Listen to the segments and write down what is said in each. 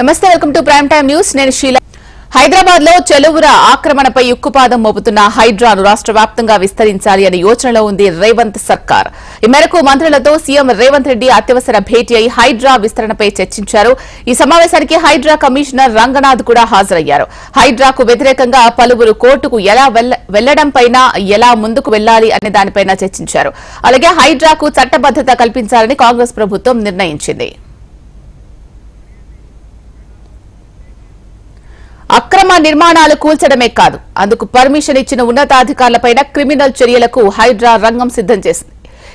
నమస్తే welcome to prime time news. నేను షీల. హైదరాబాద్లో చెలువుర ఆక్రమణపై ఉక్కుపాదం మోపుతున్న హైడ్రాను రాష్ట్ర వ్యాప్తంగా విస్తరించాలి అనే యోచనలో ఉంది రేవంత్ సర్కార్. ఈ మేరకు మంత్రులతో సీఎం రేవంత్ రెడ్డి అత్యవసర భేటీ అయి హైడ్రా విస్తరణపై చర్చించారు. ఈ సమావేశానికి హైడ్రా కమిషనర్ రంగనాథ్ కూడా హాజరయ్యారు. హైడ్రాకు వ్యతిరేకంగా పలువురు కోర్టుకు ఎలా వెళ్ళ- ఎలా ముందుకు వెళ్ళాలి అనే దానిపైన చర్చించారు. అలాగే హైడ్రాకు చట్టబద్దత కల్పించాలని కాంగ్రెస్ ప్రభుత్వం నిర్ణయించింది. అక్రమ నిర్మాణాలు కూల్చడమే కాదు. అందుకు పర్మిషన్ ఇచ్చిన ఉన్నతాధికారులపై క్రిమినల్ చర్యలకు హైడ్రా రంగం సిద్దం చేసింది.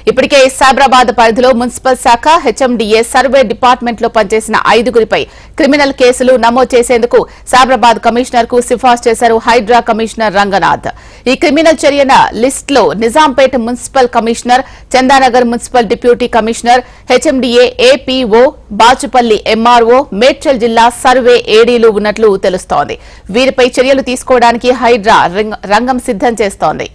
ఇప్పటికే సైబరాబాద్ పరిధిలో మున్సిపల్ శాఖ హెచ్ఎండిఏ సర్వే డిపార్ట్మెంట్లో పనిచేసిన ఐదుగురిపై క్రిమినల్ కేసులు నమోదు చేసేందుకు సైబరాబాద్ కమిషనర్కు సిఫార్సు చేశారు హైడ్రా కమిషనర్ రంగనాథ్. ఈ క్రిమినల్ చర్యల లిస్ట్లో Nizampet municipal commissioner Chandanagar municipal deputy commissioner HMDA APO Bachupalli MRO Medchal జిల్లా సర్వే ఏడీలు ఉన్నట్లు తెలుస్తోంది. వీరిపై చర్యలు తీసుకోవడానికి హైడ్రా రంగం సిద్దం చేస్తోంది.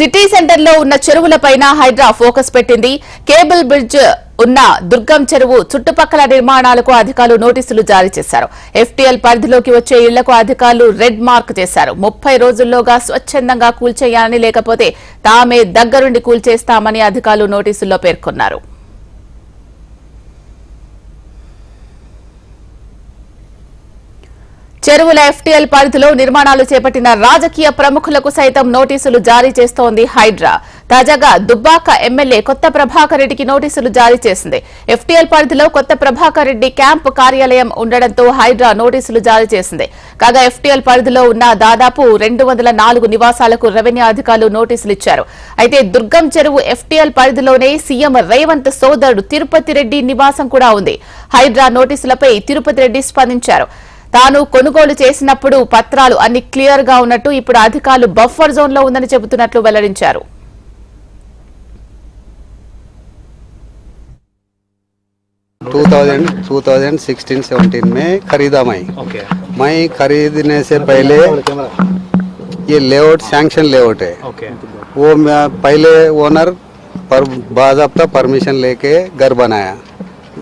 సిటీ సెంటర్లో ఉన్న చెరువులపైన హైడ్రా ఫోకస్ పెట్టింది. కేబుల్ బ్రిడ్జ్ ఉన్న దుర్గం చెరువు చుట్టుపక్కల నిర్మాణాలకు అధికారులు నోటీసులు జారీ చేశారు. ఎఫ్టీఎల్ పరిధిలోకి వచ్చే ఇళ్ళకు అధికారులు రెడ్ మార్క్ చేశారు. ముప్పై రోజుల్లోగా స్వచ్ఛందంగా కూల్చేయాలని లేకపోతే తామే దగ్గరుండి కూల్చేస్తామని అధికారులు నోటీసుల్లో పేర్కొన్నారు. చెరువుల ఎఫ్టీఎల్ పరిధిలో నిర్మాణాలు చేపట్టిన రాజకీయ ప్రముఖులకు సైతం నోటీసులు జారీ చేస్తోంది హైడ్రా. తాజాగా దుబ్బాక ఎమ్మెల్యే కొత్త ప్రభాకర్ రెడ్డికి నోటీసులు జారీ చేసింది. ఎఫ్టీఎల్ పరిధిలో కొత్త ప్రభాకర్ రెడ్డి క్యాంప్ కార్యాలయం ఉండడంతో హైడ్రా నోటీసులు జారీ చేసింది. కాగా ఎఫ్టీఎల్ పరిధిలో ఉన్న దాదాపు రెండు వందల నాలుగు నివాసాలకు రెవెన్యూ అధికారులు నోటీసులు ఇచ్చారు. అయితే దుర్గం చెరువు ఎఫ్టీఎల్ పరిధిలోనే సీఎం రేవంత్ సోదరుడు తిరుపతి రెడ్డి నివాసం కూడా ఉంది. హైడ్రా నోటీసులపై తిరుపతి రెడ్డి స్పందించారు. తాను కొనుగోలు చేసినప్పుడు పత్రాలు అన్ని క్లియర్ గా ఉన్నట్టు ఇప్పుడు అధికారులు బఫర్ జోన్ లో ఉందని చెబుతున్నట్లు వెల్లడించారు two thousand two thousand sixteen seventeen में खरीदा मैं ओके मैं खरीदने से पहले ये लेआउट सैंक्शन लेआउट है ओके वो मैं पहले ओनर पर बाजाबता परमिशन लेके घर बनाया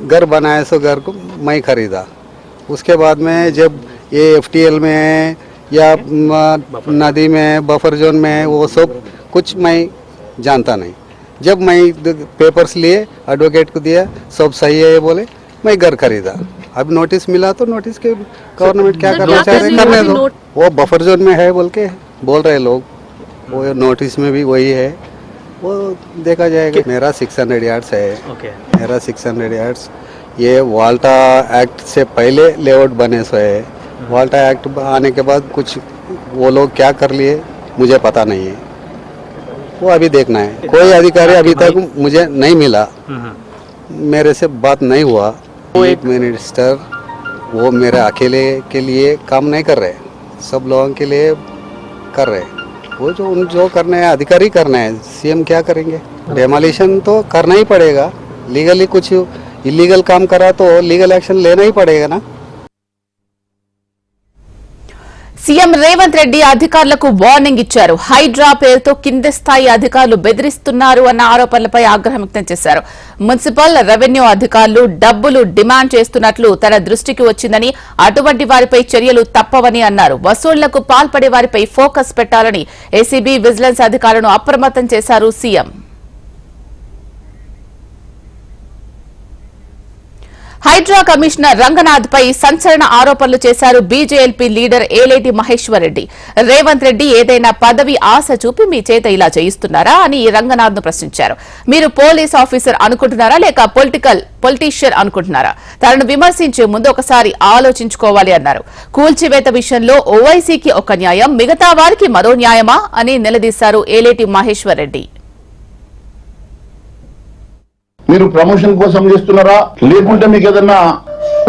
घर बनाया सो घर को मैं खरीदा उसके बाद में जब ये एफटीएल में है या नदी में बफर जोन में है वो सब कुछ मैं जानता नहीं। जब मैं पेपर्स लिए एडवोकेट को दिया सब सही है ये बोले मैं घर खरीदा। अब नोटिस मिला तो नोटिस के गवर्नमेंट क्या करना चाह रहे करने दो। वो बफर जोन में है बोल के बोल रहे लोग। वो नोटिस में भी वही है। वो देखा जाएगा। मेरा सिक्स हंड्रेड यार्ड्स है। मेरा सिक्स हंड्रेड यार्ड्स ये वाल्टा एक्ट से पहले लेआउट बने सो है। वाल्टा एक्ट आने के बाद कुछ वो लोग क्या कर लिए मुझे पता नहीं है। वो अभी देखना है। कोई अधिकारी अभी तक मुझे नहीं मिला। मेरे से बात नहीं हुआ। एक मिनिस्टर वो मेरे अकेले के लिए काम नहीं कर रहे। सब लोगों के लिए कर रहे। वो जो उन जो करना है अधिकारी करना है सीएम क्या करेंगे? डेमोलिशन तो करना ही पड़ेगा। लीगली कुछ इलीगल काम करा तो लीगल एक्शन लेना ही पड़ेगा ना సీఎం రేవంత్ రెడ్డి అధికారులకు వార్నింగ్ ఇచ్చారు హైడ్రా పేరుతో కింది స్థాయి అధికారులు బెదిరిస్తున్నారు అన్న ఆరోపణలపై ఆగ్రహం వ్యక్తం చేశారు మున్సిపల్ రెవెన్యూ అధికారులు డబ్బులు డిమాండ్ చేస్తున్నట్లు తన దృష్టికి వచ్చిందని అటువంటి వారిపై చర్యలు తప్పవని అన్నారు వసూళ్లకు పాల్పడే వారిపై ఫోకస్ పెట్టాలని ఏసీబీ విజిలెన్స్ అధికారులను అప్రమత్తం చేశారు సీఎం హైడ్రా కమిషనర్ రంగనాథ్ పై సంచలన ఆరోపణలు చేశారు బీజేఎల్పీ లీడర్ ఏలేటి మహేశ్వర్ రెడ్డి రేవంత్ రెడ్డి ఏదైనా పదవి ఆశ చూపి మీ చేత ఇలా చేయిస్తున్నారా అని రంగనాథ్ను ప్రశ్నించారు. మీరు పోలీస్ ఆఫీసర్ అనుకుంటున్నారా లేక పొలిటికల్ పొలిటీషియన్ అనుకుంటున్నారా? తనను విమర్శించే ముందు ఒకసారి ఆలోచించుకోవాలి అన్నారు. కూల్చివేత విషయంలో ఓవైసీకి ఒక న్యాయం మిగతా వారికి మరో న్యాయమా అని నిలదీశారు ఏలేటి మహేశ్వర్ రెడ్డి మీరు ప్రమోషన్ కోసం చేస్తున్నారా? లేకుంటే మీకు ఏదన్నా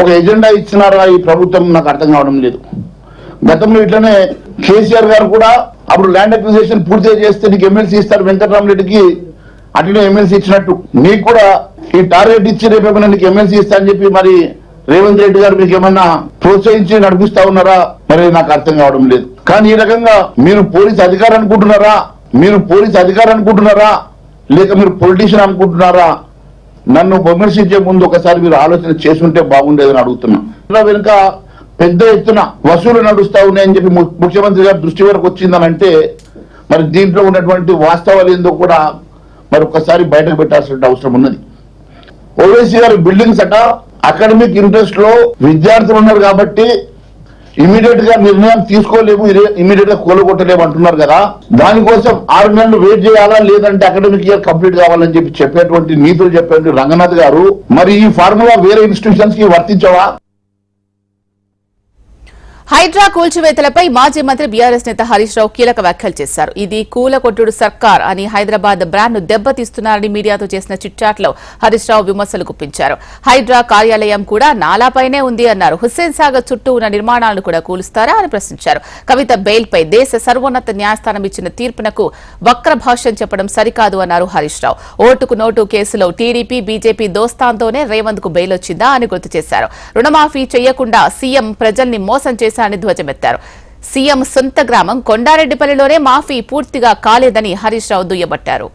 ఒక ఎజెండా ఇచ్చినారా? ఈ ప్రభుత్వం నాకు అర్థం కావడం లేదు. గతంలో ఇట్లనే కేసీఆర్ గారు కూడా అప్పుడు ల్యాండ్ అక్విజిషన్ పూర్తిగా చేస్తే నీకు ఎమ్మెల్సీ ఇస్తారు వెంకటరామరెడ్డికి అట్లనే ఎమ్మెల్సీ ఇచ్చినట్టు. నీకు కూడా ఈ టార్గెట్ ఇచ్చి రేపు నీకు ఎమ్మెల్సీ ఇస్తా అని చెప్పి మరి రేవంత్ రెడ్డి గారు మీకు ఏమన్నా ప్రోత్సహించి నడిపిస్తా ఉన్నారా? మరి నాకు అర్థం కావడం లేదు. కానీ ఈ రకంగా మీరు పోలీస్ అధికారం అనుకుంటున్నారా? మీరు పోలీస్ అధికారం అనుకుంటున్నారా? లేక మీరు పొలిటీషియన్ అనుకుంటున్నారా? నన్ను విమర్శించే ముందు ఒకసారి మీరు ఆలోచన చేసుంటే బాగుండేదని అడుగుతున్నా. వెనుక పెద్ద ఎత్తున వసూలు నడుస్తా ఉన్నాయని చెప్పి ముఖ్యమంత్రి గారి దృష్టి వరకు వచ్చిందని అంటే మరి దీంట్లో ఉన్నటువంటి వాస్తవాలు ఏందో కూడా మరి ఒక్కసారి బయటకు పెట్టాల్సిన అవసరం ఉన్నది. ఓవైసీ గారి బిల్డింగ్స్ అట అకాడమిక్ ఇంట్రెస్ట్లో విద్యార్థులు ఉన్నారు కాబట్టి ఇమీడియట్గా నిర్ణయం తీసుకోలేము ఇమీడియట్గా కూలగొట్టలేము అంటున్నారు కదా. దానికోసం ఆరు నెలలు వెయిట్ చేయాలా? లేదంటే అకాడమిక్ ఇయర్ కంప్లీట్ కావాలని చెప్పి చెప్పేటువంటి నీతులు చెప్పేటువంటి రంగనాథ్ గారు మరి ఈ ఫార్ములా వేరే ఇన్స్టిట్యూషన్స్కి వర్తించవా? హైడ్రా కూల్చివేతలపై మాజీ మంత్రి బీఆర్ఎస్ నేత హరీష్ రావు కీలక వ్యాఖ్యలు చేశారు. ఇది కూలకొట్టుడు సర్కార్ అని హైదరాబాద్ బ్రాండ్ను దెబ్బతీస్తున్నారని మీడియాతో చేసిన చిట్చాట్లో హరీష్ రావు విమర్శలు గుప్పించారు. హైడ్రా కార్యాలయం కూడా నాలాపైనే ఉంది అన్నారు. హుస్సేన్ సాగర్ చుట్టూ ఉన్న నిర్మాణాలను కూడా కూలుస్తారా అని ప్రశ్నించారు. కవిత బెయిల్ పై దేశ సర్వోన్నత న్యాయస్థానం ఇచ్చిన తీర్పునకు వక్ర భాష్యం చెప్పడం సరికాదు అన్నారు హరీష్ రావు. ఓటుకు నోటు కేసులో టీడీపీ బీజేపీ దోస్తాంతోనే రేవంత్కు బెయిల్ వచ్చిందా అని గుర్తు చేశారు. రుణమాఫీ చేయకుండా సీఎం ప్రజల్ని మోసం చేశారని ధ్వజమెత్తారు. సీఎం సొంత గ్రామం కొండారెడ్డిపల్లిలోనే మాఫీ పూర్తిగా కాలేదని హరీష్ రావు దుయ్యబట్టారు.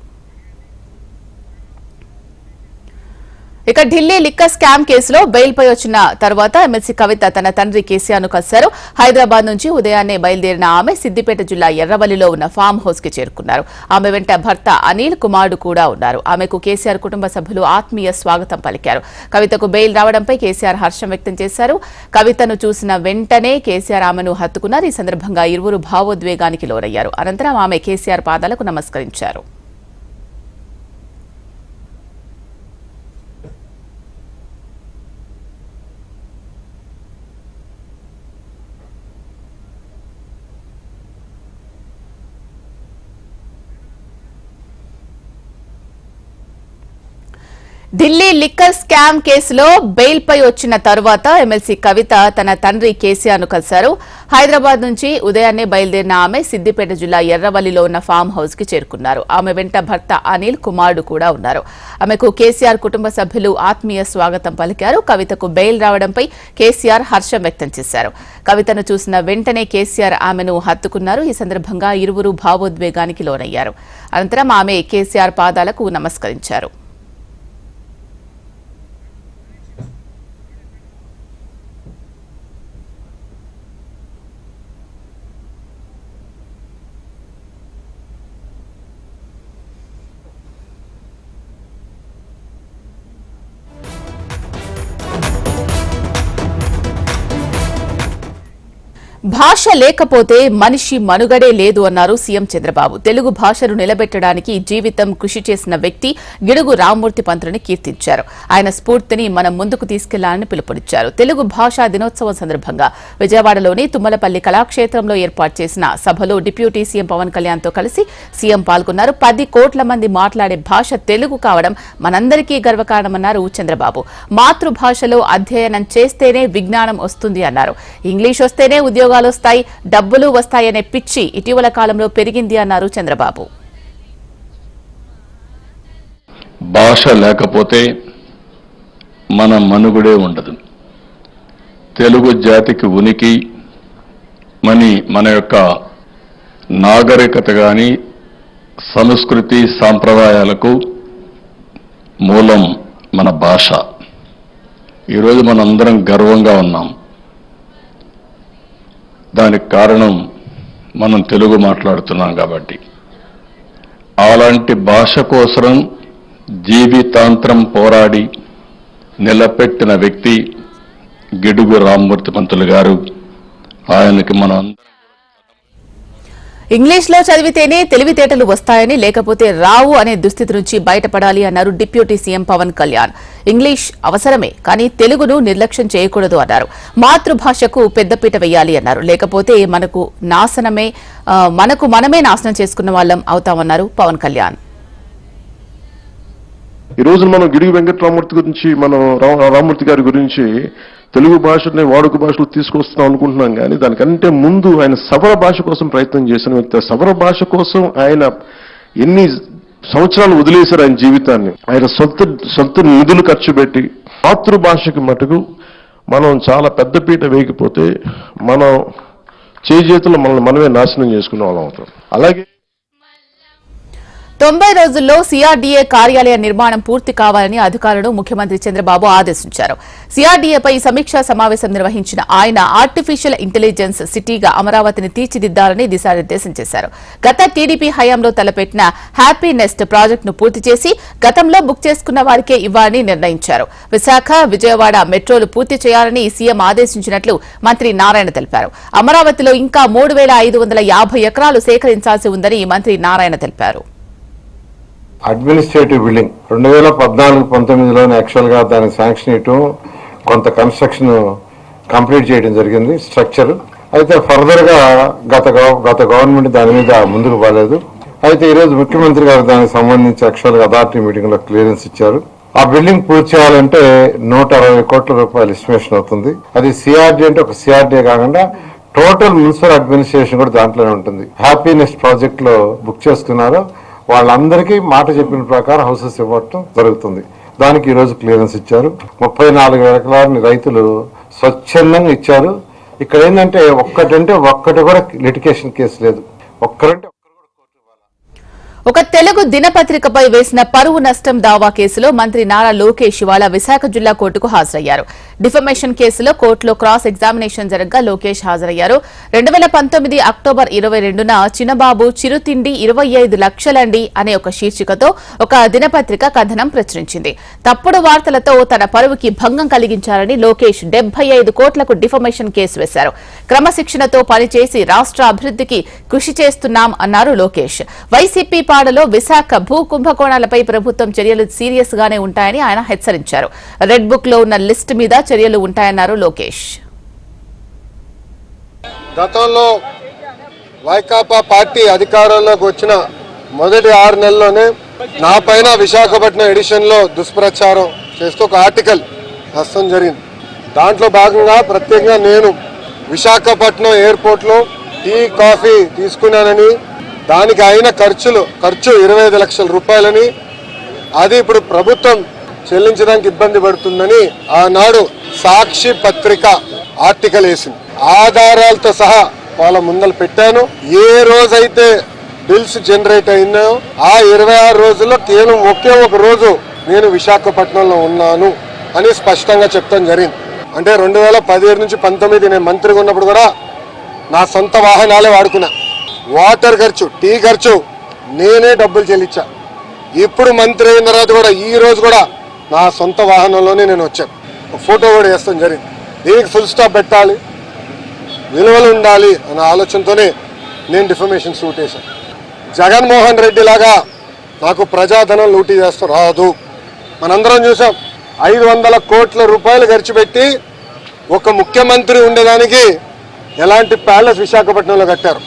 ఇక ఢిల్లీ లిక్కర్ స్కామ్ కేసులో బెయిల్పై వచ్చిన తర్వాత ఎమ్మెల్సీ కవిత తన తండ్రి కేసీఆర్ను కలిశారు. హైదరాబాద్ నుంచి ఉదయాన్నే బయలుదేరిన ఆమె సిద్దిపేట జిల్లా ఎర్రవల్లిలో ఉన్న ఫామ్ హౌస్కి చేరుకున్నారు. ఆమె వెంట భర్త అనిల్ కుమారుడు కూడా ఉన్నారు. ఆమెకు కేసీఆర్ కుటుంబ సభ్యులు ఆత్మీయ స్వాగతం పలికారు. కవితకు బెయిల్ రావడంపై కేసీఆర్ హర్షం వ్యక్తం చేశారు. కవితను చూసిన వెంటనే కేసీఆర్ ఆమెను హత్తుకున్నారు. ఈ సందర్భంగా ఇరువురు భావోద్వేగానికి లోనయ్యారు. అనంతరం ఆమె కేసీఆర్ పాదాలకు నమస్కరించారు. ఢిల్లీ లిక్కర్ స్కామ్ కేసులో బెయిల్ పై వచ్చిన తరువాత ఎమ్మెల్సీ కవిత తన తండ్రి కేసీఆర్ను కలిశారు. హైదరాబాద్ నుంచి ఉదయాన్నే బయలుదేరిన ఆమె సిద్దిపేట జిల్లా ఎర్రవల్లిలో ఉన్న ఫామ్ హౌస్కి చేరుకున్నారు. ఆమె వెంట భర్త అనిల్ కుమారుడు కూడా ఉన్నారు. ఆమెకు కేసీఆర్ కుటుంబ సభ్యులు ఆత్మీయ స్వాగతం పలికారు. కవితకు బెయిల్ రావడంపై కేసీఆర్ హర్షం వ్యక్తం చేశారు. కవితను చూసిన వెంటనే కేసీఆర్ ఆమెను హత్తుకున్నారు. ఈ సందర్భంగా ఇరువురు భావోద్వేగానికి లోనయ్యారు. అనంతరం ఆమె కేసీఆర్ పాదాలకు నమస్కరించారు. భాష లేకపోతే మనిషి మనుగడే లేదు అన్నారు సీఎం చంద్రబాబు. తెలుగు భాషను నిలబెట్టడానికి జీవితం కృషి చేసిన వ్యక్తి గిడుగు రామ్మూర్తి పంతులని కీర్తించారు. ఆయన స్ఫూర్తిని మనం ముందుకు తీసుకెళ్ళాలని పిలుపునిచ్చారు. తెలుగు భాషా దినోత్సవం సందర్భంగా విజయవాడలోని తుమ్మలపల్లి కళాక్షేత్రంలో ఏర్పాటు చేసిన సభలో డిప్యూటీ సీఎం పవన్ కళ్యాణ్తో కలిసి సీఎం పాల్గొన్నారు. పది కోట్ల మంది మాట్లాడే భాష తెలుగు కావడం మనందరికీ గర్వకారణమన్నారు చంద్రబాబు. మాతృభాషలో అధ్యయనం చేస్తేనే విజ్ఞానం వస్తుంది అన్నారు. ఇంగ్లీష్ వస్తేనే ఉద్యోగాలు వస్తాయి డబ్బులు వస్తాయనే పిచ్చి ఇటీవల కాలంలో పెరిగింది అన్నారు చంద్రబాబు. భాష లేకపోతే మన మనుగుడే ఉండదు. తెలుగు జాతికి ఉనికి మని మన యొక్క నాగరికత కానీ సంస్కృతి సాంప్రదాయాలకు మూలం మన భాష. ఈరోజు మనందరం గర్వంగా ఉన్నాం. దానికి కారణం మనం తెలుగు మాట్లాడుతున్నాం కాబట్టి. అలాంటి భాష కోసం జీవితాంతరం పోరాడి నిలబెట్టిన వ్యక్తి గిడుగు రామ్మూర్తి పంతులు గారు. ఆయనకి మనం ఇంగ్లీష్లో చదివితేనే తెలివితేటలు వస్తాయని లేకపోతే రావు అనే దుస్థితి నుంచి బయటపడాలి అన్నారు deputy CM Pawan Kalyan. English అవసరమే కానీ తెలుగును నిర్లక్ష్యం చేయకూడదు అన్నారు. మాతృభాషకు పెద్దపీట వేయాలి అన్నారు. లేకపోతే మనకు నాశనమే మనకు మనమే నాశనం చేసుకున్న వాళ్ళం అవుతామన్నారు పవన్ కళ్యాణ్. ఈ రోజు మనం గిడుగు వెంకటరామూర్తి గురించి మనం రా- రామూర్తి గారి గురించి తెలుగు భాషని వాడుక భాషలో తీసుకొస్తున్నాం అనుకుంటున్నాం కానీ దానికంటే ముందు ఆయన సవర భాష కోసం ప్రయత్నం చేసిన వ్యక్తి సవర భాష కోసం ఆయన ఎన్ని సంవత్సరాలు వదిలేశారు ఆయన జీవితాన్ని. ఆయన సొంత సొంత నిధులు ఖర్చు పెట్టి మాతృభాషకి మటుకు మనం చాలా పెద్దపీట వేయకపోతే మనం చేజేతులు మనల్ని మనమే నాశనం చేసుకునే వాళ్ళం అవుతాం. అలాగే తొంభై రోజుల్లో సీఆర్డీఏ కార్యాలయ నిర్మాణం పూర్తి కావాలని అధికారులను ముఖ్యమంత్రి చంద్రబాబు ఆదేశించారు. సీఆర్డీఏపై సమీక్షా సమావేశం నిర్వహించిన ఆయన ఆర్టిఫిషియల్ ఇంటెలిజెన్స్ సిటీగా అమరావతిని తీర్చిదిద్దాలని దిశానిర్దేశం చేశారు. గత టీడీపీ హయాంలో తలపెట్టిన హ్యాపీ నెస్ట్ ప్రాజెక్టును పూర్తి చేసి గతంలో బుక్ చేసుకున్న వారికే ఇవ్వాలని నిర్ణయించారు. విశాఖ విజయవాడ మెట్రోలు పూర్తి చేయాలని సీఎం ఆదేశించినట్లు మంత్రి నారాయణ తెలిపారు. అమరావతిలో ఇంకా మూడు వేల ఐదు వందల యాభై ఎకరాలు సేకరించాల్సి ఉందని మంత్రి నారాయణ తెలిపారు. అడ్మినిస్ట్రేటివ్ బిల్డింగ్ రెండు వేల పద్నాలుగు పంతొమ్మిదిలోనే యాక్చువల్గా దాని శాంక్షన్ ఇవ్వటం కొంత కన్స్ట్రక్షన్ కంప్లీట్ చేయడం జరిగింది స్ట్రక్చర్. అయితే ఫర్దర్గా గత గత గవర్నమెంట్ దాని మీద ముందుకు పోలేదు. అయితే ఈ రోజు ముఖ్యమంత్రి గారు దానికి సంబంధించి యాక్చువల్గా అథారిటీ మీటింగ్లో క్లియరెన్స్ ఇచ్చారు. ఆ బిల్డింగ్ పూర్తి చేయాలంటే నూట అరవై కోట్ల రూపాయలు ఎస్టిమేషన్ అవుతుంది. అది సిఆర్డీ అంటే ఒక సిఆర్డీ కాకుండా టోటల్ మున్సిపల్ అడ్మినిస్ట్రేషన్ కూడా దాంట్లోనే ఉంటుంది. హ్యాపీనెస్ ప్రాజెక్ట్లో బుక్ చేసుకున్నారు. వాళ్ళందరికీ మాట చెప్పిన ప్రకారం హౌసెస్ ఇవ్వటం జరుగుతుంది. దానికి ఈరోజు క్లియరెన్స్ ఇచ్చారు. ముప్పై నాలుగు వేల ఎకరాలని రైతులు స్వచ్ఛందంగా ఇచ్చారు. ఇక్కడ ఏంటంటే ఒక్కటంటే ఒక్కటి కూడా లిటికేషన్ కేసు లేదు. ఒక్కరంటే ఒక తెలుగు దినపత్రికపై వేసిన పరువు నష్టం దావా కేసులో మంత్రి నారా లోకేష్ ఇవాళ విశాఖ జిల్లా కోర్టుకు హాజరయ్యారు. డిఫమేషన్ కేసులో కోర్టులో క్రాస్ ఎగ్జామినేషన్ జరగ్గా లోకేష్ హాజరయ్యారు. రెండు వేల పంతొమ్మిది అక్టోబర్ ఇరవై రెండున చిన్నబాబు చిరుతిండి ఇరవై ఐదు లక్షలండి అనే ఒక శీర్షికతో ఒక దినపత్రిక కథనం ప్రచురించింది. తప్పుడు వార్తలతో తన పరువుకి భంగం కలిగించారని లోకేష్ డెబ్బై ఐదు కోట్లకు డిఫమేషన్ కేసు వేశారు. క్రమశిక్షణతో పనిచేసి రాష్ట్ర అభివృద్ధికి కృషి చేస్తున్నాం అన్నారు లోకేష్. వైసీపీ ఉప్పాడలో విశాఖ భూ కుంభకోణాలపై ప్రభుత్వం చర్యలు సీరియస్ గానే ఉంటాయని ఆయన హెచ్చరించారు. రెడ్ బుక్లో ఉన్న లిస్ట్ మీద చర్యలు ఉంటాయన్నారు లోకేష్. గతంలో వైకాపా పార్టీ అధికారంలోకి వచ్చిన మొదటి ఆరు నెలల్లోనే నా పైన విశాఖపట్నం ఎడిషన్లో దుష్ప్రచారం చేస్తూ ఒక ఆర్టికల్ హస్తం జరిగింది. దాంట్లో భాగంగా ప్రత్యేకంగా నేను విశాఖపట్నం ఎయిర్పోర్ట్లో టీ కాఫీ తీసుకున్నానని దానికి అయిన ఖర్చులు ఖర్చు ఇరవై ఐదు లక్షల రూపాయలని అది ఇప్పుడు ప్రభుత్వం చెల్లించడానికి ఇబ్బంది పడుతుందని ఆనాడు సాక్షి పత్రిక ఆర్టికల్ వేసింది. ఆధారాలతో సహా వాళ్ళ ముందర పెట్టాను. ఏ రోజైతే బిల్స్ జనరేట్ అయినాయో ఆ ఇరవై ఆరు రోజుల్లో కేవలం ఒకే ఒక రోజు నేను విశాఖపట్నంలో ఉన్నాను అని స్పష్టంగా చెప్తాం జరిగింది. అంటే రెండు వేల పదిహేడు నుంచి పంతొమ్మిది నేను మంత్రిగా ఉన్నప్పుడు కూడా నా సొంత వాహనాలే వాడుకున్నా. వాటర్ ఖర్చు టీ ఖర్చు నేనే డబ్బులు చెల్లించా. ఇప్పుడు మంత్రి అయిన తర్వాత కూడా ఈ రోజు కూడా నా సొంత వాహనంలోనే నేను వచ్చాను. ఫోటో కూడా వేస్తాం జరిగింది. దీనికి ఫుల్ స్టాప్ పెట్టాలి. విలువలు ఉండాలి అనే ఆలోచనతోనే నేను డిఫర్మేషన్ సూట్ వేశాను జగన్మోహన్ రెడ్డి లాగా నాకు ప్రజాధనం లూటీ చేస్తూ రాదు. మనందరం చూసాం ఐదు వందల కోట్ల రూపాయలు ఖర్చు పెట్టి ఒక ముఖ్యమంత్రి ఉండేదానికి ఎలాంటి ప్యాలెస్ విశాఖపట్నంలో కట్టారు.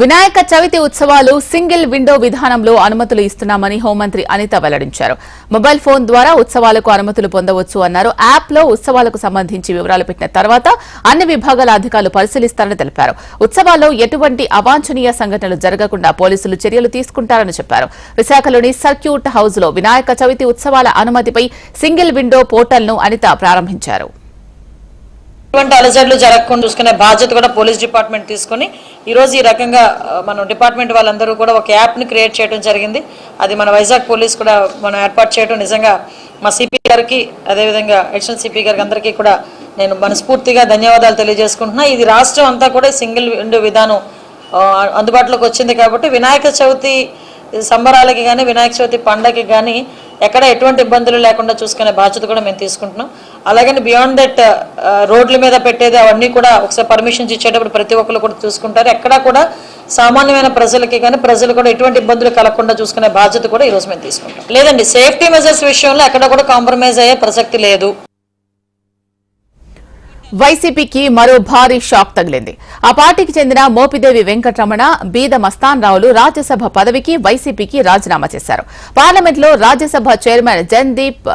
వినాయక చవితి ఉత్సవాలు సింగిల్ విండో విధానంలో అనుమతులు ఇస్తున్నామని హోంమంత్రి అనిత వెల్లడించారు. మొబైల్ ఫోన్ ద్వారా ఉత్సవాలకు అనుమతులు పొందవచ్చు అన్నారు. యాప్లో ఉత్సవాలకు సంబంధించి వివరాలు పెట్టిన తర్వాత అన్ని విభాగాల అధికారులు పరిశీలిస్తారని తెలిపారు. ఉత్సవాల్లో ఎటువంటి అవాంఛనీయ సంఘటనలు జరగకుండా పోలీసులు చర్యలు తీసుకుంటారని చెప్పారు. విశాఖలోని సర్క్యూట్ హౌస్లో వినాయక చవితి ఉత్సవాల అనుమతిపై సింగిల్ విండో పోర్టల్ను అనిత ప్రారంభించారు. ఇటువంటి అలజడులు జరగకుండా చూసుకునే బాధ్యత కూడా పోలీస్ డిపార్ట్మెంట్ తీసుకొని ఈరోజు ఈ రకంగా మనం డిపార్ట్మెంట్ వాళ్ళందరూ కూడా ఒక యాప్ని క్రియేట్ చేయడం జరిగింది. అది మన వైజాగ్ పోలీస్ కూడా మనం ఏర్పాటు చేయడం నిజంగా మా సిపి గారికి అదేవిధంగా అడిషనల్ సిపి గారికి అందరికీ కూడా నేను మనస్ఫూర్తిగా ధన్యవాదాలు తెలియజేసుకుంటున్నా. ఇది రాష్ట్రం అంతా కూడా సింగిల్ విండో విధానం అందుబాటులోకి వచ్చింది కాబట్టి వినాయక చవితి సంబరాలకి కానీ వినాయక చవితి పండగకి కానీ ఎక్కడ ఎటువంటి ఇబ్బందులు లేకుండా చూసుకునే బాధ్యత కూడా మేము తీసుకుంటున్నాం. అలాగని బియాండ్ దట్ రోడ్ల మీద పెట్టేది అవన్నీ కూడా ఒకసారి పర్మిషన్స్ ఇచ్చేటప్పుడు ప్రతి ఒక్కరు కూడా చూసుకుంటారు. ఎక్కడా కూడా సామాన్యమైన ప్రజలకి కానీ ప్రజలు కూడా ఎటువంటి ఇబ్బందులు కలగకుండా చూసుకునే బాధ్యత కూడా ఈరోజు మేము తీసుకుంటాం లేదండి సేఫ్టీ మెజర్స్ విషయంలో ఎక్కడ కూడా కాంప్రమైజ్ అయ్యే ప్రసక్తి లేదు. వైసీపీకి మరో భారీ షాక్ తగిలింది. ఆ పార్టీకి చెందిన మోపిదేవి వెంకటరమణ బీద మస్తాన్ రావులు రాజ్యసభ పదవికి వైసీపీకి రాజీనామా చేశారు. పార్లమెంట్లో రాజ్యసభ చైర్మన్ జన్దీప్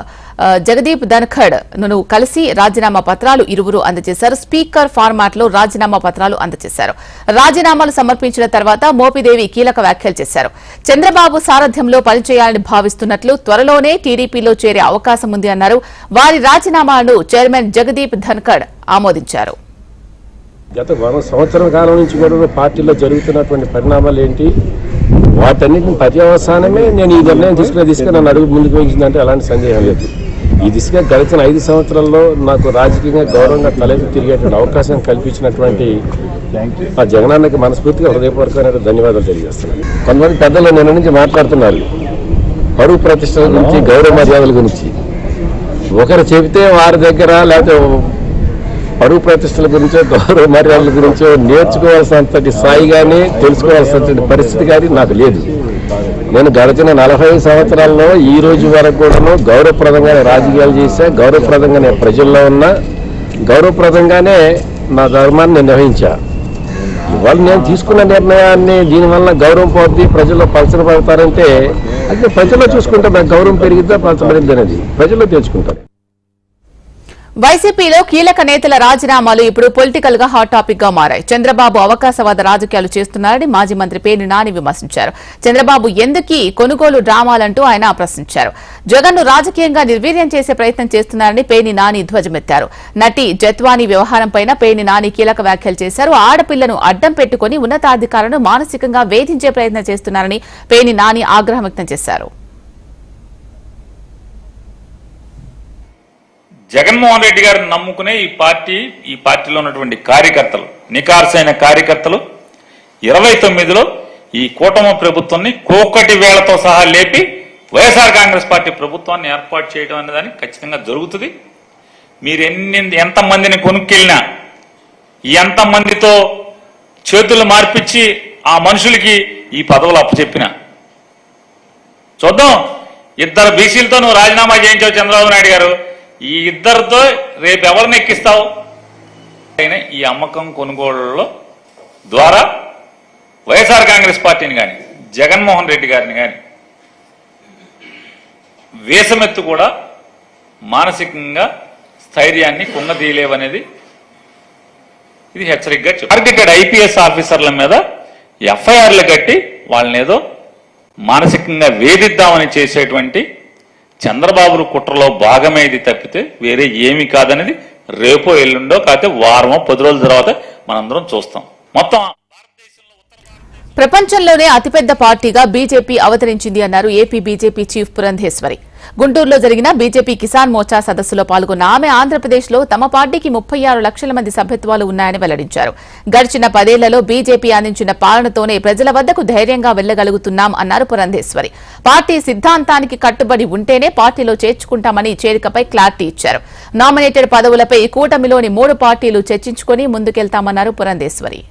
జగదీప్ ధన్ఖడ్ను కలిసి రాజీనామా పత్రాలు ఇరువురు అందజేశారు. స్పీకర్ ఫార్మాట్లో రాజీనామా పత్రాలు అందజేశారు. రాజీనామాలు సమర్పించిన తర్వాత మోపిదేవి కీలక వ్యాఖ్యలు చేశారు. చంద్రబాబు సారథ్యంలో పనిచేయాలని భావిస్తున్నట్లు త్వరలోనే టీడీపీలో చేరే అవకాశం ఉంది అన్నారు. వారి రాజీనామాను చైర్మన్ జగదీప్ ధన్ఖడ్ ఆమోదించారు. గత సంవత్సరం కాలం నుంచి కూడా పార్టీలో జరుగుతున్నటువంటి పరిణామాలు ఏంటి? వాటన్నిటిని పర్యవసానమే నేను ఈ నిర్ణయం తీసుకునే దిశగా నన్ను అడుగు ముందుకు వేయించిందంటే అలాంటి సందేహం లేదు. ఈ దిశగా గడిచిన ఐదు సంవత్సరాల్లో నాకు రాజకీయంగా గౌరవంగా తలెత్తి తిరిగేటువంటి అవకాశం కల్పించినటువంటి ఆ జగనాన్నకి మనస్ఫూర్తిగా హృదయపూర్వకమైన ధన్యవాదాలు తెలియజేస్తున్నాను. కొంతమంది పెద్దలు నిన్న నుంచి మాట్లాడుతున్నారు. పరువు ప్రతిష్టల గురించి గౌరవ మర్యాదల గురించి. ఒకరు చెబితే వారి దగ్గర లేకపోతే పరువు ప్రతిష్టల గురించో గౌరవ మర్యాదల గురించో నేర్చుకోవాల్సినంతటి స్థాయి కానీ తెలుసుకోవాల్సినటువంటి పరిస్థితి కానీ నాకు లేదు. నేను గడిచిన నలభై సంవత్సరాల్లో ఈ రోజు వరకు కూడాను గౌరవప్రదంగానే రాజకీయాలు చేశా గౌరవప్రదంగానే ప్రజల్లో ఉన్నా గౌరవప్రదంగానే నా ధర్మాన్ని నిర్వహించా. ఇవాళ నేను తీసుకున్న నిర్ణయాన్ని దీనివల్ల గౌరవం పోద్ది ప్రజల్లో పలసన పడతారంటే అది ప్రజల్లో చూసుకుంటే నాకు గౌరవం పెరిగిద్దా పలచబడిద్ది అనేది ప్రజల్లో తెలుసుకుంటారు. వైసీపీలో కీలక నేతల రాజీనామాలు ఇప్పుడు పొలిటికల్గా హాట్ టాపిక్గా మారాయి. చంద్రబాబు అవకాశవాద రాజకీయాలు చేస్తున్నారని మాజీ మంత్రి పేర్ని నాని విమర్శించారు. చంద్రబాబు ఎందుకీ కొనుగోలు డ్రామాలంటూ ఆయన ప్రశ్నించారు. జగన్ను రాజకీయంగా నిర్వీర్యం చేసే ప్రయత్నం చేస్తున్నారని పేర్ని నాని ధ్వజమెత్తారు. నటి జత్వాని వ్యవహారంపైన పేర్ని నాని కీలక వ్యాఖ్యలు చేశారు. ఆడపిల్లను అడ్డం పెట్టుకుని ఉన్నతాధికారులను మానసికంగా వేధించే ప్రయత్నం చేస్తున్నారని పేర్ని నాని ఆగ్రహం వ్యక్తం చేశారు. జగన్మోహన్ రెడ్డి గారిని నమ్ముకునే ఈ పార్టీ ఈ పార్టీలో ఉన్నటువంటి కార్యకర్తలు నికార్సైన కార్యకర్తలు ఇరవై తొమ్మిదిలో ఈ కూటమి ప్రభుత్వాన్ని కోకటి వేళతో సహా లేపి వైఎస్ఆర్ కాంగ్రెస్ పార్టీ ప్రభుత్వాన్ని ఏర్పాటు చేయడం అనేదానికి ఖచ్చితంగా జరుగుతుంది. మీరు ఎన్ని ఎంతమందిని కొనుక్కెళ్ళినా ఎంతమందితో చేతులు మార్పిచ్చి ఆ మనుషులకి ఈ పదవులు అప్పచెప్పిన. చూద్దాం ఇద్దరు బీసీలతో నువ్వు రాజీనామా చేయించావు చంద్రబాబు నాయుడు గారు. ఈ ఇద్దరితో రేపు ఎవరిని ఎక్కిస్తావు? అయినా ఈ అమ్మకం కొనుగోళ్ళలో ద్వారా వైఎస్ఆర్ కాంగ్రెస్ పార్టీని కానీ జగన్మోహన్ రెడ్డి గారిని కానీ వేసమెత్తు కూడా మానసికంగా స్థైర్యాన్ని కుంగదీయలేవనేది ఇది హెచ్చరికగా టార్గెటెడ్ ఐపీఎస్ ఆఫీసర్ల మీద ఎఫ్ఐఆర్లు కట్టి వాళ్ళని ఏదో మానసికంగా వేధిద్దామని చేసేటువంటి చంద్రబాబు కుట్రలో భాగమే ఇది తప్పితే వేరే ఏమీ కాదనేది రేపో ఎల్లుండో కాకపోతే వారమో పది రోజుల తర్వాత మనందరం చూస్తాం. మొత్తం ప్రపంచంలోనే అతిపెద్ద పార్టీగా బీజేపీ అవతరించింది అన్నారు ఏపీ బీజేపీ చీఫ్ పురంధేశ్వరి. గుంటూరులో జరిగిన బీజేపీ కిసాన్ మోర్చా సదస్సులో పాల్గొన్న ఆమె ఆంధ్రప్రదేశ్లో తమ పార్టీకి ముప్పై ఆరు లక్షల మంది సభ్యత్వాలు ఉన్నాయని వెల్లడించారు. గడిచిన పదేళ్ళలో బీజేపీ అందించిన పాలనతోనే ప్రజల వద్దకు ధైర్యంగా వెళ్ళగలుగుతున్నాం అన్నారు పురంధేశ్వరి. పార్టీ సిద్ధాంతానికి కట్టుబడి ఉంటేనే పార్టీలో చేర్చుకుంటామని చేరికపై క్లారిటీ ఇచ్చారు. నామినేటెడ్ పదవులపై కూటమిలోని మూడు పార్టీలు చర్చించుకుని ముందుకెళ్తామన్నారు పురంధేశ్వరి.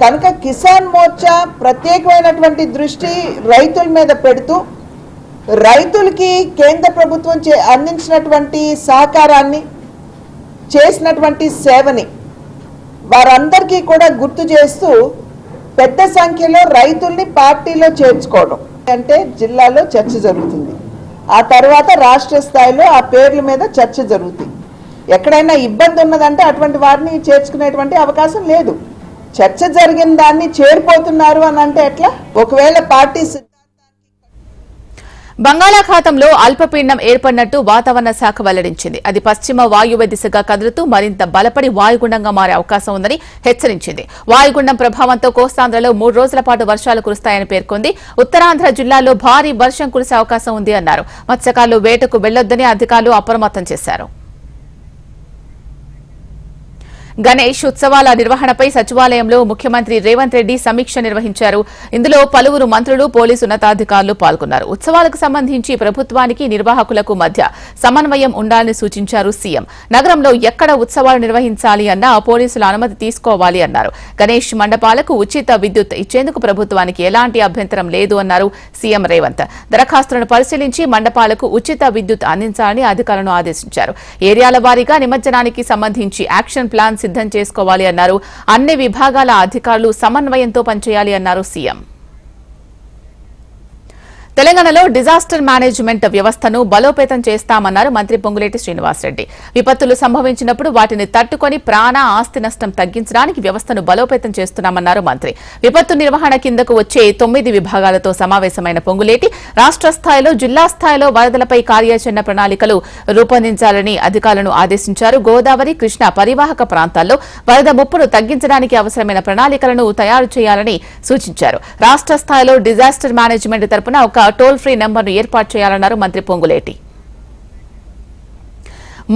కనుక కిసాన్ మోర్చా ప్రత్యేకమైనటువంటి దృష్టి రైతుల మీద పెడుతూ రైతులకి కేంద్ర ప్రభుత్వం చే అందించినటువంటి సహకారాన్ని చేసినటువంటి సేవని వారందరికీ కూడా గుర్తు చేస్తూ పెద్ద సంఖ్యలో రైతుల్ని పార్టీలో చేర్చుకోవడం అంటే జిల్లాలో చర్చ జరుగుతుంది. ఆ తర్వాత రాష్ట్ర స్థాయిలో ఆ పేర్ల మీద చర్చ జరుగుతుంది. ఎక్కడైనా ఇబ్బంది ఉన్నదంటే అటువంటి వారిని చేర్చుకునేటువంటి అవకాశం లేదు. చర్చ జరిగిన దాన్ని చేరిపోతున్నారు అని అంటే ఎట్లా? ఒకవేళ పార్టీ బంగాళాఖాతంలో అల్పపీడనం ఏర్పడినట్టు వాతావరణ శాఖ వెల్లడించింది. అది పశ్చిమ వాయువ్య దిశగా కదులుతూ మరింత బలపడి వాయుగుండంగా మారే అవకాశం ఉందని హెచ్చరించింది. వాయుగుండం ప్రభావంతో కోస్తాంధ్రలో మూడు రోజుల పాటు వర్షాలు కురుస్తాయని పేర్కొంది. ఉత్తరాంధ్ర జిల్లాలో భారీ వర్షం కురిసే అవకాశం ఉంది అన్నారు. మత్స్యకారులు వేటకు వెళ్ళొద్దని అధికారులు అప్రమత్తం చేశారు. గణేష్ ఉత్సవాల నిర్వహణపై సచివాలయంలో ముఖ్యమంత్రి రేవంత్ రెడ్డి సమీక్ష నిర్వహించారు. ఇందులో పలువురు మంత్రులు పోలీసు ఉన్నతాధికారులు పాల్గొన్నారు. ఉత్సవాలకు సంబంధించి ప్రభుత్వానికి నిర్వాహకులకు మధ్య సమన్వయం ఉండాలని సూచించారు సీఎం. నగరంలో ఎక్కడ ఉత్సవాలు నిర్వహించాలి అన్నా పోలీసుల అనుమతి తీసుకోవాలి అన్నారు. గణేష్ మండపాలకు ఉచిత విద్యుత్ ఇచ్చేందుకు ప్రభుత్వానికి ఎలాంటి అభ్యంతరం లేదు అన్నారు సీఎం రేవంత్. దరఖాస్తులను పరిశీలించి మండపాలకు ఉచిత విద్యుత్ అందించాలని అధికారులను ఆదేశించారు. ఏరియాల వారీగా నిమజ్జనానికి సంబంధించి యాక్షన్ ప్లాన్ సిద్ధం చేసుకోవాలి అన్నారు. అన్ని విభాగాల అధికారులు సమన్వయంతో పనిచేయాలి అన్నారు సీఎం. తెలంగాణలో డిజాస్టర్ మేనేజ్మెంట్ వ్యవస్థను బలోపేతం చేస్తామన్నారు మంత్రి పొంగులేటి శ్రీనివాసరెడ్డి. విపత్తులు సంభవించినప్పుడు వాటిని తట్టుకొని ప్రాణ ఆస్తి నష్టం తగ్గించడానికి వ్యవస్థను బలోపేతం చేస్తున్నామన్నారు మంత్రి. విపత్తు నిర్వహణ కిందకు వచ్చే తొమ్మిది విభాగాలతో సమావేశమైన పొంగులేటి రాష్ట్ర స్థాయిలో జిల్లా స్థాయిలో వరదలపై కార్యాచరణ ప్రణాళికలు రూపొందించాలని అధికారులను ఆదేశించారు. గోదావరి కృష్ణా పరివాహక ప్రాంతాల్లో వరద ముప్పును తగ్గించడానికి అవసరమైన ప్రణాళికలను తయారు చేయాలని సూచించారు. రాష్ట్ర స్థాయిలో డిజాస్టర్ మేనేజ్మెంట్ తరపున ఒక టోల్ ఫ్రీ నెంబర్ను ఏర్పాటు చేయాలన్నారు మంత్రి పొంగులేటి.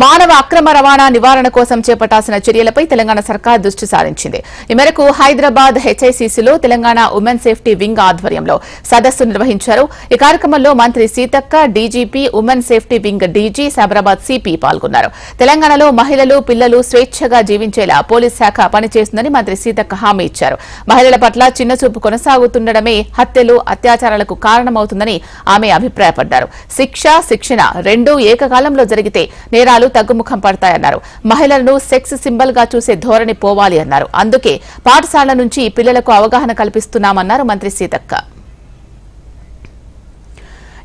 మానవ అక్రమ రవాణా నివారణ కోసం చేపట్టాల్సిన చర్యలపై తెలంగాణ సర్కార్ దృష్టి సారించింది. ఈ మేరకు హైదరాబాద్ హెచ్ఐసిసిలో తెలంగాణ ఉమెన్ సేఫ్టీ వింగ్ ఆధ్వర్యంలో సదస్సు నిర్వహించారు. ఈ కార్యక్రమంలో మంత్రి Seethakka DGP women safety wing DG Cyberabad CP పాల్గొన్నారు. తెలంగాణలో మహిళలు పిల్లలు స్వేచ్ఛగా జీవించేలా పోలీస్ శాఖ పనిచేస్తుందని మంత్రి సీతక్క హామీ ఇచ్చారు. మహిళల పట్ల చిన్నచూపు కొనసాగుతుండడమే హత్యలు అత్యాచారాలకు కారణమవుతుందని ఆమె అభిప్రాయపడ్డారు. శిక్ష శిక్షణ రెండూ ఏకకాలంలో జరిగితే నేరాలు తగ్గుముఖం పడతాయన్నారు. మహిళలను సెక్స్ సింబల్గా చూసే ధోరణి పోవాలి అన్నారు. అందుకే పాఠశాల నుంచి పిల్లలకు అవగాహన కల్పిస్తున్నామన్నారు మంత్రి సీతక్క.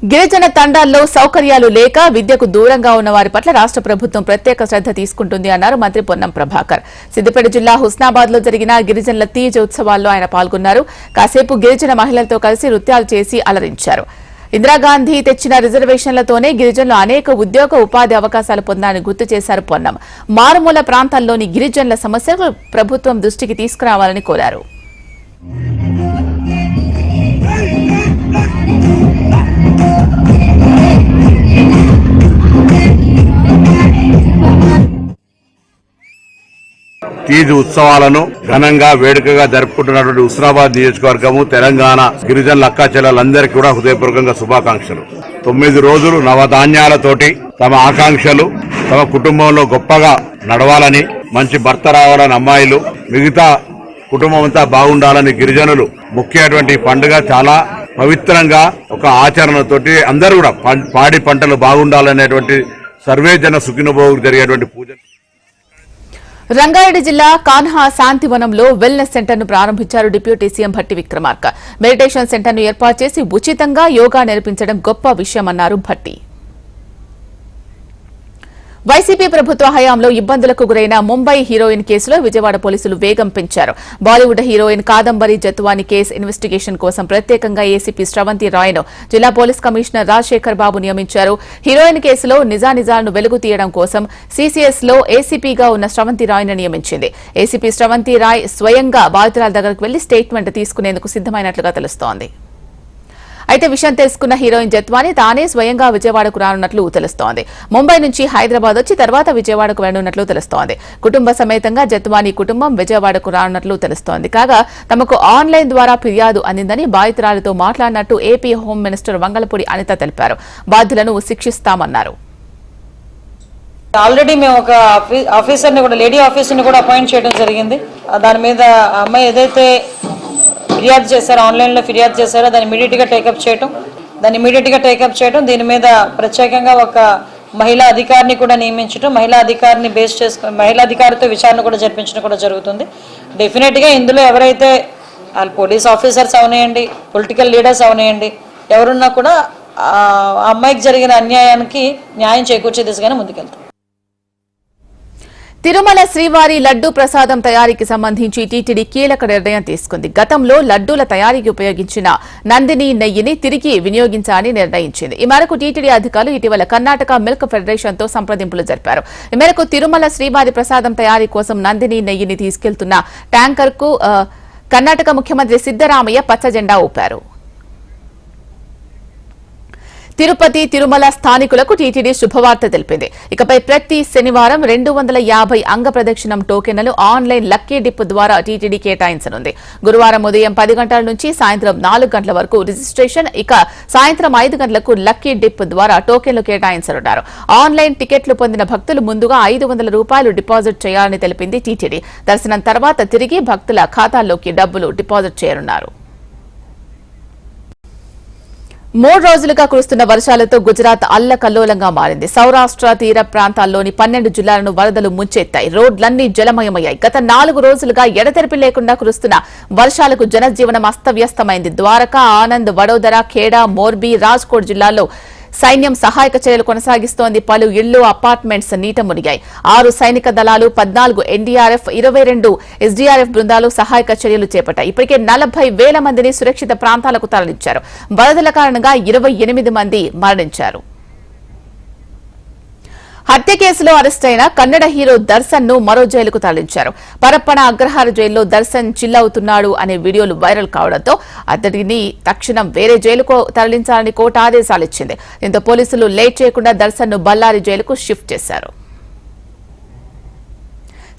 గిరిజన తండాల్లో సౌకర్యాలు లేక విద్యకు దూరంగా ఉన్న వారి పట్ల రాష్ట్ర ప్రభుత్వం ప్రత్యేక శ్రద్ధ తీసుకుంటుంది అన్నారు మంత్రి పొన్నం ప్రభాకర్. సిద్దిపేట జిల్లా హుస్నాబాద్లో జరిగిన గిరిజనుల తీజ ఉత్సవాల్లో ఆయన పాల్గొన్నారు. కాసేపు గిరిజన మహిళలతో కలిసి నృత్యాలు చేసి అలరించారు. ఇందిరాగాంధీ తెచ్చిన రిజర్వేషన్లతోనే గిరిజనులు అనేక ఉద్యోగ ఉపాధి అవకాశాలు పొందాలని గుర్తు చేశారు పొన్నం. మారుమూల ప్రాంతాల్లోని గిరిజనుల సమస్యలు ప్రభుత్వం దృష్టికి తీసుకురావాలని కోరారు. తీజ్ ఉత్సవాలను ఘనంగా వేడుకగా జరుపుకుంటున్నటువంటి హుస్నాబాద్ నియోజకవర్గము తెలంగాణ గిరిజనుల అక్కాచెల్లెలందరికీ కూడా హృదయపూర్వకంగా శుభాకాంక్షలు. తొమ్మిది రోజులు నవధాన్యాలతోటి తమ ఆకాంక్షలు తమ కుటుంబంలో గొప్పగా నడవాలని మంచి భర్త రావాలని అమ్మాయిలు మిగతా కుటుంబం అంతా బాగుండాలని గిరిజనులు ముఖ్యమైనటువంటి పండుగ చాలా పవిత్రంగా ఒక ఆచరణతోటి అందరూ కూడా పాడి పంటలు బాగుండాలనేటువంటి సర్వేజన సుఖినభోగు జరిగేటువంటి పూజ రంగారెడ్డి జిల్లా కాన్హా శాంతివనంలో వెల్నెస్ సెంటర్ను ప్రారంభించారు deputy CM Bhatti Vikramarka. Meditation సెంటర్ను ఏర్పాటు చేసి ఉచితంగా యోగా నేర్పించడం గొప్ప విషయమన్నారు భట్టి. వైసీపీ ప్రభుత్వ హయాంలో ఇబ్బందులకు గురైన ముంబై హీరోయిన్ కేసులో విజయవాడ పోలీసులు వేగం పెంచారు. Bollywood heroine Kadambari Jatwani case investigation కోసం ప్రత్యేకంగా ఏసీపీ స్రవంతి రాయ్ను జిల్లా పోలీస్ కమిషనర్ రాజశేఖర్ బాబు నియమించారు. హీరోయిన్ కేసులో నిజానిజాలను వెలుగు తీయడం కోసం సీసీఎస్లో ఏసీపీగా ఉన్న స్రవంతి రాయ్ను నియమించింది. ఏసీపీ స్రవంతి రాయ్ స్వయంగా బాధితురాల దగ్గరకు వెళ్ళి స్టేట్మెంట్ తీసుకునేందుకు సిద్దమైనట్లుగా తెలుస్తోంది. అయితే విషయం తెలుసుకున్న హీరోయిన్ జత్వాని తానే స్వయంగా విజయవాడకు రానున్నట్లు తెలుస్తోంది. ముంబై నుంచి హైదరాబాద్ వచ్చి తర్వాత విజయవాడకు వెళ్ళనున్నట్లు తెలుస్తోంది. కుటుంబ సమేతంగా జత్వాని కుటుంబం విజయవాడకు రానున్నట్లు తెలుస్తోంది. కాగా తమకు ఆన్లైన్ ద్వారా ఫిర్యాదు అందిందని బాధితురాలితో మాట్లాడినట్టు AP home minister Vangalapudi Anitha తెలిపారు. బాధ్యులను శిక్షిస్తామన్నారు. ఆల్రెడీ మేము ఒక ఆఫీసర్ని కూడా లేడీ ఆఫీసర్ని కూడా అపాయింట్ చేయడం జరిగింది. దాని మీద అమ్మాయి ఏదైతే ఫిర్యాదు చేశారు? ఆన్లైన్లో ఫిర్యాదు చేశారో? దాన్ని ఇమీడియట్గా టేకప్ చేయటం దాన్ని ఇమీడియట్గా టేకప్ చేయటం దీని మీద ప్రత్యేకంగా ఒక మహిళా అధికారిని కూడా నియమించడం మహిళా అధికారిని బేస్ చేసుకుని మహిళా అధికారితో విచారణ కూడా జరిపించడం కూడా జరుగుతుంది. డెఫినెట్గా ఇందులో ఎవరైతే వాళ్ళు పోలీస్ ఆఫీసర్స్ అవనేయండి పొలిటికల్ లీడర్స్ అవనేయండి ఎవరున్నా కూడా ఆ అమ్మాయికి జరిగిన అన్యాయానికి న్యాయం చేకూర్చే దిశగానే ముందుకెళ్తాం. తిరుమల శ్రీవారి లడ్డూ ప్రసాదం తయారీకి సంబంధించి టీటీడీ కీలక నిర్ణయం తీసుకుంది. గతంలో లడ్డూల తయారీకి ఉపయోగించిన నందిని నెయ్యిని తిరిగి వినియోగించాలని నిర్ణయించింది. ఈ మేరకు టీటీడీ అధికారులు ఇటీవల కర్ణాటక మిల్క్ ఫెడరేషన్తో సంప్రదింపులు జరిపారు. ఈ మేరకు తిరుమల శ్రీవారి ప్రసాదం తయారీ కోసం నందిని నెయ్యిని తీసుకెళ్తున్న ట్యాంకర్కు కర్ణాటక ముఖ్యమంత్రి సిద్దరామయ్య పచ్చ జెండా ఊపారు. తిరుపతి తిరుమల స్థానికులకు టీటీడీ శుభవార్త తెలిపింది. ఇకపై ప్రతి శనివారం రెండు వందల యాభై అంగ ప్రదక్షిణం టోకెన్లను ఆన్లైన్ లక్కీ డిప్ ద్వారా టీటీడీ కేటాయించనుంది. గురువారం ఉదయం పది గంటల నుంచి సాయంత్రం నాలుగు గంటల వరకు రిజిస్ట్రేషన్ ఇక సాయంత్రం ఐదు గంటలకు లక్కీ డిప్ ద్వారా టోకెన్లు కేటాయించనున్నారు. ఆన్లైన్ టికెట్లు పొందిన భక్తులు ముందుగా ఐదు వందల రూపాయలు డిపాజిట్ చేయాలని తెలిపింది టీటీడీ. దర్శనం తర్వాత తిరిగి భక్తుల ఖాతాల్లోకి డబ్బులు డిపాజిట్ చేయనున్నారు. మూడు రోజులుగా కురుస్తున్న వర్షాలతో గుజరాత్ అల్లకల్లోలంగా మారింది. సౌరాష్ట్ర తీర ప్రాంతాల్లోని పన్నెండు జిల్లాలను వరదలు ముంచెత్తాయి. రోడ్లన్నీ జలమయమయ్యాయి. గత నాలుగు రోజులుగా ఎడతెరిపి లేకుండా కురుస్తున్న వర్షాలకు జనజీవనం అస్తవ్యస్తమైంది. ద్వారకా ఆనంద్ వడోదర ఖేడా మోర్బీ రాజ్కోట్ జిల్లాల్లో సైన్యం సహాయక చర్యలు కొనసాగిస్తోంది. పలు ఇళ్ళు అపార్ట్మెంట్స్ నీట మునిగాయి. ఆరు సైనిక దళాలు పద్నాలుగు ఎన్డీఆర్ఎఫ్ ఇరవై రెండు ఎస్డీఆర్ఎఫ్ బృందాలు సహాయక చర్యలు చేపట్టాయి. ఇప్పటికే నలభై వేల మందిని సురక్షిత ప్రాంతాలకు తరలించారు. వరదల కారణంగా ఇరవై ఎనిమిది మంది మరణించారు. హత్య కేసులో అరెస్టైన కన్నడ హీరో దర్శన్ను మరో జైలుకు తరలించారు. పరప్పన అగ్రహార జైల్లో దర్శన్ చిల్లవుతున్నాడు అనే వీడియోలు వైరల్ కావడంతో అతడిని తక్షణం వేరే జైలుకు తరలించాలని కోర్టు ఆదేశాలు ఇచ్చింది. దీంతో పోలీసులు లేట్ చేయకుండా దర్శన్ను బల్లారి జైలుకు షిఫ్ట్ చేశారు.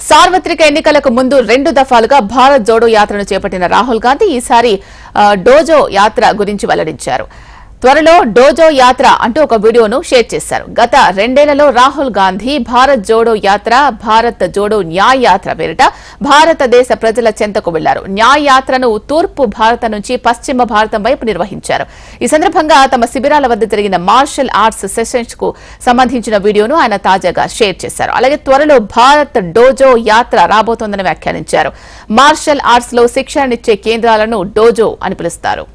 సార్వత్రిక ఎన్నికలకు ముందు రెండు దఫాలుగా భారత్ జోడో యాత్రను చేపట్టిన రాహుల్ గాంధీ ఈసారి డోజో యాత్ర గురించి వెల్లడించారు. త్వరలో డోజో యాత్ర అంటూ ఒక వీడియోను షేర్ చేశారు. గత రెండేళ్ళలో రాహుల్ గాంధీ భారత్ జోడో యాత్ర భారత్ జోడో న్యాయ యాత్ర పేరిట భారతదేశ ప్రజల చెంతకు వెళ్ళారు. న్యాయ యాత్రను తూర్పు భారత నుంచి పశ్చిమ భారతం వైపు నిర్వహించారు. ఈ సందర్భంగా తమ శిబిరాల వద్ద జరిగిన మార్షల్ ఆర్ట్స్ సెషన్స్కు సంబంధించిన వీడియోను ఆయన తాజాగా షేర్ చేశారు. అలాగే త్వరలో భారత్ డోజో యాత్ర రాబోతోందని వ్యాఖ్యానించారు. మార్షల్ ఆర్ట్స్లో శిక్షణనిచ్చే కేంద్రాలను డోజో అని పిలుస్తారు.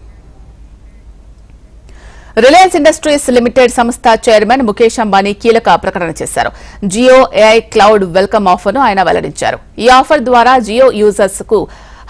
రిలయన్స్ ఇండస్ట్రీస్ లిమిటెడ్ సంస్థ చైర్మన్ ముఖేష్ అంబానీ కీలక ప్రకటన చేశారు. జియో ఏఐ క్లౌడ్ వెల్కమ్ ఆఫర్ను ఆయన వెల్లడించారు. ఈ ఆఫర్ ద్వారా Jio యూజర్స్కు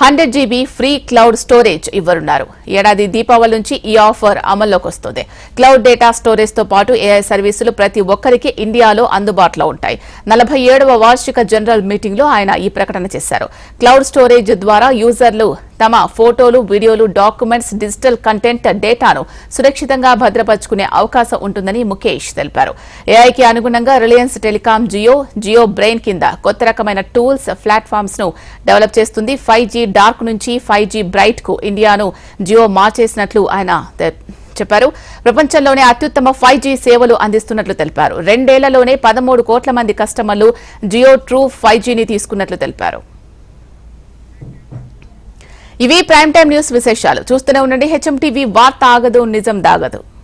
hundred GB free cloud storage ఇవ్వనున్నారు. ఏడాది దీపావళి నుంచి ఈ ఆఫర్ అమల్లోకి వస్తుంది. క్లౌడ్ డేటా స్టోరేజ్తో పాటు ఏఐ సర్వీసులు ప్రతి ఒక్కరికి ఇండియాలో అందుబాటులో ఉంటాయి. నలభై ఏడవ వార్షిక జనరల్ మీటింగ్లో ఆయన ఈ ప్రకటన చేశారు. క్లౌడ్ స్టోరేజ్ ద్వారా యూజర్లు తమ ఫోటోలు వీడియోలు డాక్యుమెంట్స్ డిజిటల్ కంటెంట్ డేటాను సురక్షితంగా భద్రపరుచుకునే అవకాశం ఉంటుందని ముఖేష్ తెలిపారు. ఏఐకి అనుగుణంగా Reliance telecom Jio Jio brain కింద కొత్త రకమైన టూల్స్ ప్లాట్ఫామ్స్ను డెవలప్ చేస్తుంది. ఫైవ్ డార్క్ నుంచి ఫైవ్ బ్రైట్కు ఇండియాను జియో మార్చేసినట్లు ఆయన చెప్పారు. ప్రపంచంలోనే అత్యుత్తమ ఫైవ్ జీ సేవలు అందిస్తున్నట్లు తెలిపారు. రెండేళ్ళలోనే పదమూడు కోట్ల మంది కస్టమర్లు జియో ట్రూ ఫైవ్ జీని తీసుకున్నట్లు తెలిపారు. ఇవి ప్రైమ్ టైమ్ న్యూస్ విశేషాలు. చూస్తూనే ఉండండి. హెచ్ఎం టీవీ వార్త ఆగదు నిజం దాగదు.